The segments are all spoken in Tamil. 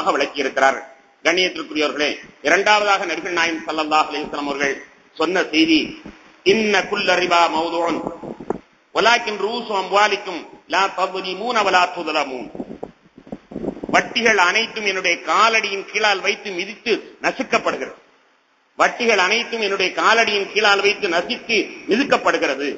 விளக்கமாக விளக்கியிருக்கிறார். கண்ணியத்திற்குரியவர்களே இரண்டாவதாக நபிகள் நாயம் சல்லாஹ் அலிஸ்லாம் அவர்கள் சொன்ன செய்தி இன்ன குல்லறிவா மௌதோன் ஒலாக்கின் ரூசு அம்வாலிக்கும் வட்டிகள் அனைத்தும் என்னுடைய காலடியின் கீழால் வைத்து மிதித்து நசுக்கப்படுகிறது. வட்டிகள் அனைத்தும் என்னுடைய காலடியின் கீழால் வைத்து நசித்து மிதிக்கப்படுகிறது.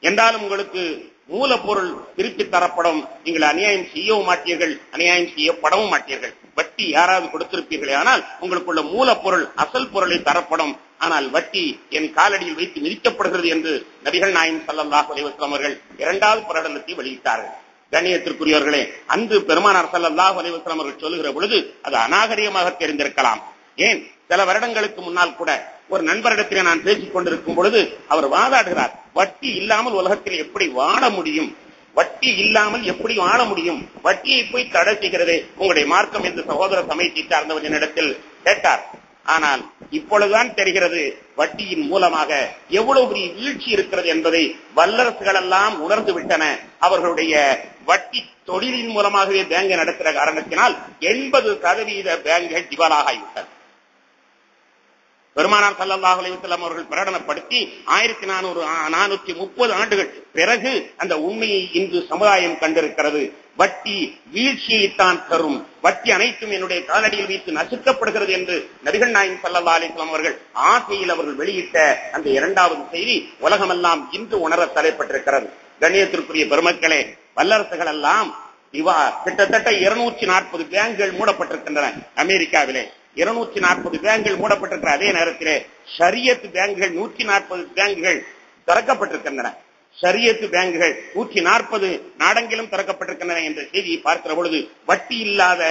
என்றாலும் உங்களுக்கு மூலப்பொருள் திருப்பி தரப்படும். நீங்கள் அநியாயம் செய்யவும் மாட்டீர்கள் அநியாயம் செய்யப்படவும் மாட்டீர்கள். வட்டி யாராவது கொடுத்திருப்பீர்களே ஆனால் உங்களுக்குள்ள மூலப்பொருள் அசல் பொருளை தரப்படும். ஆனால் வட்டி என் காலடியில் வைத்து மிதிக்கப்படுகிறது என்று நபிகள் நாயம் சல்லாஹ் அலைவாஸ்லாம் அவர்கள் இரண்டாவது பிரகடனத்தை வெளியிட்டார்கள். கண்ணியத்திற்குரியவர்களே அன்று பெருமானார் சல்லாஹ் அலைவாஸ்லாம் அவர்கள் சொல்லுகிற பொழுது அது அநாகரிகமாக தெரிந்திருக்கலாம். ஏன்? சில வருடங்களுக்கு முன்னால் கூட ஒரு நண்பரிடத்திலே நான் பேசிக் கொண்டிருக்கும் பொழுது அவர் வாதாடுகிறார் வட்டி இல்லாமல் உலகத்தில் எப்படி வாழ முடியும்? வட்டி இல்லாமல் எப்படி வாழ முடியும்? வட்டியை போய் தடை செய்கிறது உங்களுடைய மார்க்கம் என்று சகோதர சமயத்தை சார்ந்தவர் என்னிடத்தில் கேட்டார். ஆனால் இப்பொழுதுதான் தெரிகிறது வட்டியின் மூலமாக எவ்வளவு பெரிய வீழ்ச்சி இருக்கிறது என்பதை வல்லரசுகள் எல்லாம் உணர்ந்து விட்டன. அவர்களுடைய வட்டி தொழிலின் மூலமாகவே பேங்கை நடத்துகிற காரணத்தினால் எண்பது சதவீத பேங்குகள் திவாலாக ஆகிவிட்டன பெருமானார் சல்லாஹ் அலைஹி அவர்கள் பிரகடனப்படுத்தி ஆயிரத்தி நானூறு நானூற்றி முப்பது ஆண்டுகள் பிறகு அந்த உண்மையை இன்று சமுதாயம் கண்டிருக்கிறது. வட்டி வீழ்ச்சியைத்தான் தரும். வட்டி அனைத்தும் என்னுடைய காலடியில் வைத்து நசுக்கப்படுகிறது என்று நபிகள் நாயகம் சல்லா அலிஸ்லாம் அவர்கள் ஆசையில் அவர்கள் வெளியிட்ட அந்த இரண்டாவது செய்தி உலகமெல்லாம் இன்று உணர தலைப்பட்டிருக்கிறது. கண்ணியத்திற்குரிய பெருமக்களே வல்லரசுகள் எல்லாம் இவா கிட்டத்தட்ட இருநூற்றி நாற்பது பேங்குகள் மூடப்பட்டிருக்கின்றன அமெரிக்காவிலே. இருநூத்தி நாற்பது பேங்குகள் மூடப்பட்டிருக்கிற அதே நேரத்திலே சரியத்து பேங்குகள் நூத்தி நாற்பது பேங்குகள் திறக்கப்பட்டிருக்கின்றன. சரியத்து பேங்குகள் நூற்றி நாற்பது நாடெங்கிலும் திறக்கப்பட்டிருக்கின்றன என்ற செய்தியை பார்க்கிற பொழுது வட்டி இல்லாத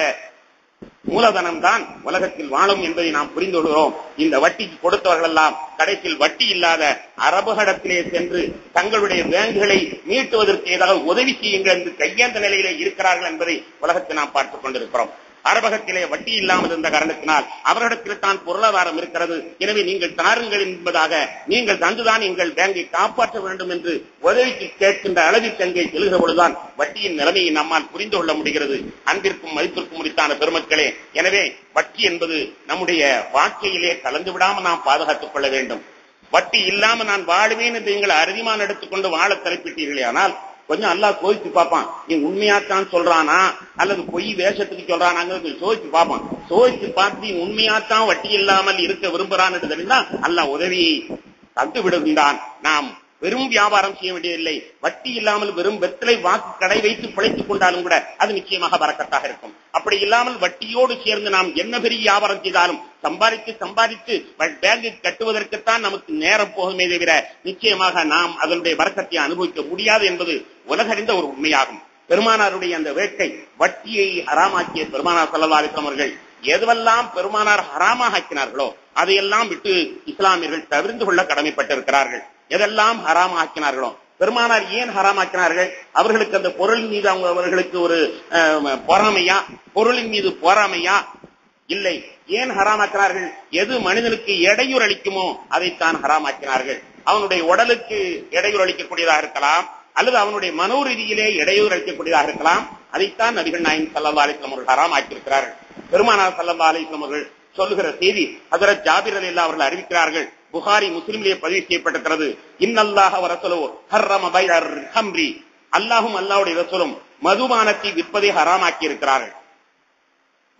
மூலதனம் தான் உலகத்தில் வாழும் என்பதை நாம் புரிந்து கொள்கிறோம். இந்த வட்டிக்கு கொடுத்தவர்கள் எல்லாம் கடைசியில் வட்டி இல்லாத அரபுகடத்திலே சென்று தங்களுடைய பேங்குகளை மீட்டுவதற்கு ஏதாவது உதவி செய்யுங்கள் என்று கையேந்த நிலையிலே இருக்கிறார்கள் என்பதை உலகத்தில் நாம் பார்த்துக் கொண்டிருக்கிறோம். அரபகத்திலே வட்டி இல்லாமல் இருந்த காரணத்தினால் அவரிடத்தில் தான் பொருளாதாரம் இருக்கிறது. எனவே நீங்கள் தாருங்கள் என்பதாக நீங்கள் தந்துதான் எங்கள் பேங்கை காப்பாற்ற வேண்டும் என்று உதவிக்கு கேட்கின்ற அளவிற்கு அங்கே செல்கிற பொழுதுதான் வட்டியின் நிலைமையை நம்மால் புரிந்து கொள்ள முடிகிறது. அன்பிற்கும் மதிப்பிற்கும் முடித்தான பெருமக்களே எனவே வட்டி என்பது நம்முடைய வாழ்க்கையிலே கலந்து விடாமல் நாம் பாதுகாத்துக் கொள்ள வேண்டும். வட்டி இல்லாமல் நான் வாழுவேன் என்று நீங்கள் அறுதிமான் எடுத்துக்கொண்டு வாழ தலைப்பிட்டீர்களே ஆனால் கொஞ்சம் அல்லா சோதிச்சு பார்ப்பான். நீ உண்மையாத்தான் சொல்றானா? அல்லது பொய் வேஷத்துக்கு சொல்றானாங்கிறது சோதிச்சு பார்ப்பான். சோதிச்சு பார்த்து நீ உண்மையாத்தான் வட்டி இல்லாமல் இருக்க விரும்புறான்னு தெரிந்தா அல்ல உதவியை தந்து விடுகின்றான். நாம் வெறும் வியாபாரம் செய்ய வேண்டியதில்லை. வட்டி இல்லாமல் வெறும் வெத்தலை வாக்கு கடை வைத்து பிழைத்துக் கொண்டாலும் கூட அது நிச்சயமாக வரக்கத்தாக இருக்கும். அப்படி இல்லாமல் வட்டியோடு சேர்ந்து நாம் என்ன பெரிய வியாபாரம் செய்தாலும் சம்பாதித்து சம்பாதித்து பேங்கு கட்டுவதற்குத்தான் நமக்கு நேரம் போகுமே தவிர நிச்சயமாக நாம் அதனுடைய வரக்கத்தை அனுபவிக்க முடியாது என்பது உலகறிந்த ஒரு உண்மையாகும். பெருமானாருடைய அந்த வேட்டை வட்டியை ஹராமாக்கிய பெருமானார் சல்லா அவர்கள் எதுவெல்லாம் பெருமானார் ஹராமாக ஆக்கினார்களோ அதையெல்லாம் விட்டு இஸ்லாமியர்கள் தவிர்த்து கொள்ள கடமைப்பட்டிருக்கிறார்கள். எதெல்லாம் ஹராம் ஆக்கினார்களோ பெருமானார் ஏன் ஹராமாக்கினார்கள்? அவர்களுக்கு அந்த பொருளின் மீது அவங்க அவர்களுக்கு ஒரு பொறாமையா? பொருளின் மீது பொறாமையா? இல்லை. ஏன் ஹராமாக்கினார்கள்? எது மனிதனுக்கு இடையூறு அளிக்குமோ அதைத்தான் ஹராமாக்கினார்கள். அவனுடைய உடலுக்கு இடையூறு அளிக்கக்கூடியதாக இருக்கலாம் அல்லது அவனுடைய மனோ ரீதியிலே இடையூறு அளிக்கக்கூடியதாக இருக்கலாம். அதைத்தான் நபிகள் நாயன் சல்லா அலிஸ்லாம் அவர்கள் ஹராம் ஆக்கியிருக்கிறார்கள். பெருமானார் சல்லா அலிஸ்லாம் அவர்கள் சொல்லுகிற செய்தி ஹசரத் ஜாபிர் அலி அவர்கள் அறிவிக்கிறார்கள். புகாரி முஸ்லிம்லேயே பதிவு செய்யப்பட்டிருக்கிறது. இன்னல்லாஹ ரசலோ ஹர்ரம பைர் ஹம்ரி. அல்லாஹும் அல்லாவுடைய ரசூலும் மதுபானத்தை விற்பதை ஹராமாக்கி இருக்கிறார்கள்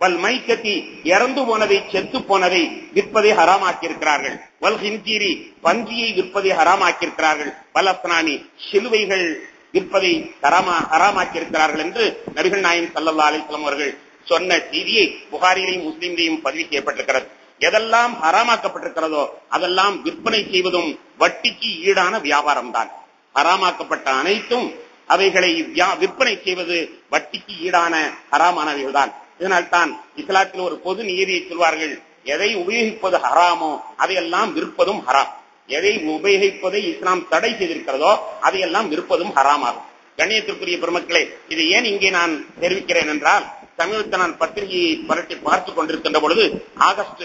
வல் மைக்கத்தி இறந்து போனதை செத்து போனதை விற்பதை ஹராமாக்கி இருக்கிறார்கள் வல் ஹின்கீரி பன்றியை விற்பதை ஹராமாக்கி இருக்கிறார்கள் வல் அப்னானி சிலுவைகள் விற்பதை ஹராமா ஹராமாக்கியிருக்கிறார்கள் என்று நபிகள் நாயம் சல்லா அலிஸ்லாம் அவர்கள் சொன்ன செய்தியை புகாரிலையும் முஸ்லீம்லையும் பதிவு செய்யப்பட்டிருக்கிறது. எதெல்லாம் ஹராமாக்கப்பட்டிருக்கிறதோ அதெல்லாம் விற்பனை செய்வதும் வட்டிக்கு ஈடான வியாபாரம் தான் ஹராமாக்கப்பட்ட அனைத்தும் அவைகளை விற்பனை செய்வது வட்டிக்கு ஈடான ஹராமானவைகள் தான் இதனால் தான் இஸ்லாத்தில் ஒரு பொது நியதியை சொல்வார்கள் எதை உபயோகிப்பது ஹராமோ அதையெல்லாம் விற்பதும் ஹராம். எதை உபயோகிப்பதை இஸ்லாம் தடை செய்திருக்கிறதோ அதையெல்லாம் விற்பதும் ஹராமாகும். கண்ணியத்திற்குரிய பெருமக்களே இது ஏன் இங்கே நான் தெரிவிக்கிறேன் என்றால் சமீபத்தில் நான் பத்திரிகையை பரட்டி பார்த்துக் கொண்டிருக்கின்ற பொழுது ஆகஸ்ட்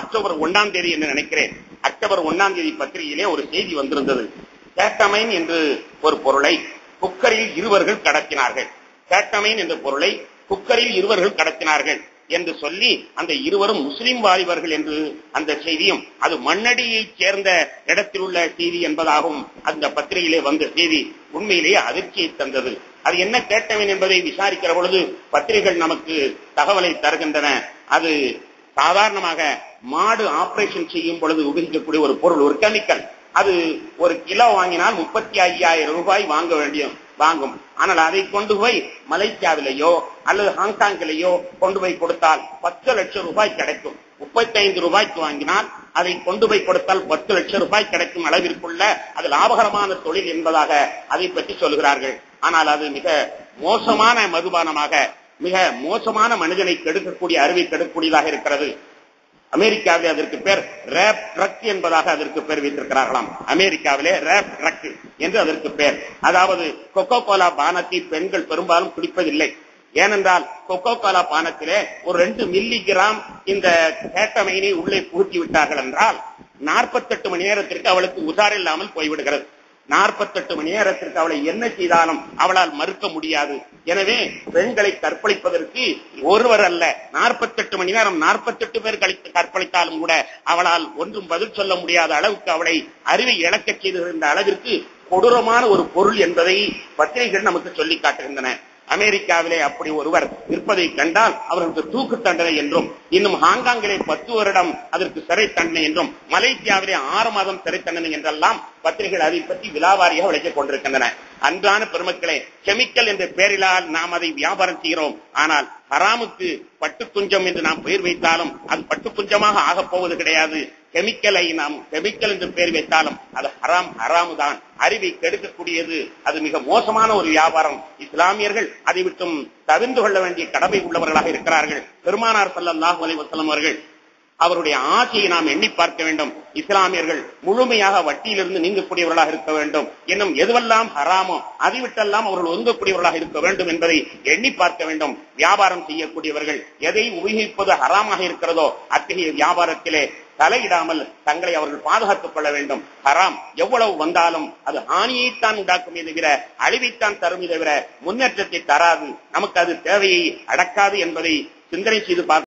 அக்டோபர் ஒன்னாம் தேதி என்று நினைக்கிறேன் அக்டோபர் ஒன்னாம் தேதி பத்திரிகையிலே ஒரு செய்தி வந்திருந்தது. கேட்டமைன் என்று ஒரு பொருளை குக்கரில் இருவர்கள் கடத்தினார்கள். கேட்டமைன் என்ற பொருளை குக்கரில் இருவர்கள் கடத்தினார்கள் என்று சொல்லி அந்த இருவரும் முஸ்லிம் வாலிபர்கள் என்று அந்த செய்தியும் அது மண்ணடியைச் சேர்ந்த இடத்தில் உள்ள செய்தி என்பதாகவும் அந்த பத்திரிகையிலே வந்த செய்தி உண்மையிலேயே அதிர்ச்சியை தந்தது. அது என்ன கேட்டவன் என்பதை விசாரிக்கிற பொழுது பத்திரிகைகள் நமக்கு தகவலை தருகின்றன. அது சாதாரணமாக மாடு ஆபரேஷன் செய்யும் பொழுது உபயோகிக்கக்கூடிய ஒரு பொருள் ஒரு கெமிக்கல். அது ஒரு கிலோ வாங்கினால் முப்பத்தி ஐயாயிரம் ரூபாய் வாங்க வேண்டிய வாங்கும். ஆனால் அதை கொண்டு போய் மலேசியாவிலேயோ அல்லது ஹாங்காங்கிலேயோ கொண்டு போய் கொடுத்தால் பத்து லட்சம் ரூபாய் கிடைக்கும். முப்பத்தி ரூபாய்க்கு வாங்கினால் அதை கொண்டு போய் கொடுத்தால் பத்து லட்சம் ரூபாய் கிடைக்கும் அளவிற்குள்ள அது லாபகரமான தொழில் என்பதாக அதை பற்றி சொல்கிறார்கள். ஆனால் அது மிக மோசமான மதுபானமாக மிக மோசமான மனிதனை கெடுக்கக்கூடிய அறிவை கெடுக்கக்கூடியதாக இருக்கிறது. அமெரிக்காவிலே அதற்கு பேர் ரேப் ட்ரக் என்பதாக அதற்கு பேர் வைத்திருக்கிறார்களாம். அமெரிக்காவிலே ரேப் ட்ரக் என்று அதற்கு பேர். அதாவது கொக்கோ கோலா பானத்தை பெண்கள் பெரும்பாலும் குடிப்பதில்லை. ஏனென்றால் கொக்கோ கோலா பானத்திலே ஒரு ரெண்டு மில்லி கிராம் இந்த கேட்டமைனை உள்ளே புகுத்தி விட்டார்கள் என்றால் நாற்பத்தெட்டு மணி நேரத்திற்கு அவளுக்கு உதாரில்லாமல் போய்விடுகிறது. நாற்பத்தெட்டு மணி நேரத்திற்கு அவளை என்ன செய்தாலும் அவளால் மறுக்க முடியாது. எனவே பெண்களை கற்பழிப்பதற்கு ஒருவர் அல்ல நாற்பத்தெட்டு மணி நேரம் நாற்பத்தெட்டு பேர் கழித்து கற்பழித்தாலும் கூட அவளால் ஒன்றும் பதில் சொல்ல முடியாத அளவுக்கு அவளை அறிவை இழக்கச் செய்திருந்த அளவிற்கு கொடூரமான ஒரு பொருள் என்பதை பத்திரிகைகள் நமக்கு சொல்லி காட்டுகின்றன. அமெரிக்காவிலே அப்படி ஒருவர் இருப்பதை கண்டால் அவர்களுக்கு தூக்கு தண்டனை என்றும் இன்னும் ஹாங்காங்கிலே பத்து வருடம் அதற்கு சிறை தண்டனை என்றும் மலேசியாவிலே ஆறு மாதம் சிறை தண்டனை என்றெல்லாம் பத்திரிகைகள் அதை பற்றி விலாவாரியாக விளக்கிக் கொண்டிருக்கின்றன. அன்றான பெருமக்களே கெமிக்கல் என்ற பெயரிலால் நாம் அதை வியாபாரம் செய்கிறோம். ஆனால் ஹராமுக்கு பட்டு துஞ்சம் என்று நாம் பெயர் வைத்தாலும் அது பட்டு துஞ்சமாக ஆகப் போவது கிடையாது. கெமிக்கலை நாம் கெமிக்கல் என்று பெயர் வைத்தாலும் அது ஹராம் ஹராம் தான் அறிவை கெடுக்கக்கூடியது. அது மிக மோசமான ஒரு வியாபாரம். இஸ்லாமியர்கள் அதை விட்டும் தவிர்ந்து கொள்ள வேண்டிய கடமை உள்ளவர்களாக இருக்கிறார்கள். பெருமானார் சல்லாஹ் அலைஹி அவர்கள் அவருடைய ஆசையை நாம் எண்ணி பார்க்க வேண்டும். இஸ்லாமியர்கள் முழுமையாக வட்டியிலிருந்து நீங்கக்கூடியவர்களாக இருக்க வேண்டும். இன்னும் எதுவெல்லாம் ஹராமோ அதை விட்டெல்லாம் அவர்கள் ஒதுங்கக்கூடியவர்களாக இருக்க வேண்டும் என்பதை எண்ணி பார்க்க வேண்டும். வியாபாரம் செய்யக்கூடியவர்கள் எதை உபயோகிப்பது ஹராமாக இருக்கிறதோ அத்தகைய வியாபாரத்திலே தலையிடாமல் தங்களை அவர்கள் பாதுகாத்துக் கொள்ள வேண்டும். ஹராம். எவ்வளவு வந்தாலும் அது ஹானியைத்தான் உண்டாக்குமே. தவிர அழிவைத்தான் தரும். தவிர முன்னேற்றத்தை தராது. நமக்கு அது தேவையை அடக்காது என்பதை சிந்தனை செய்து பார்க்க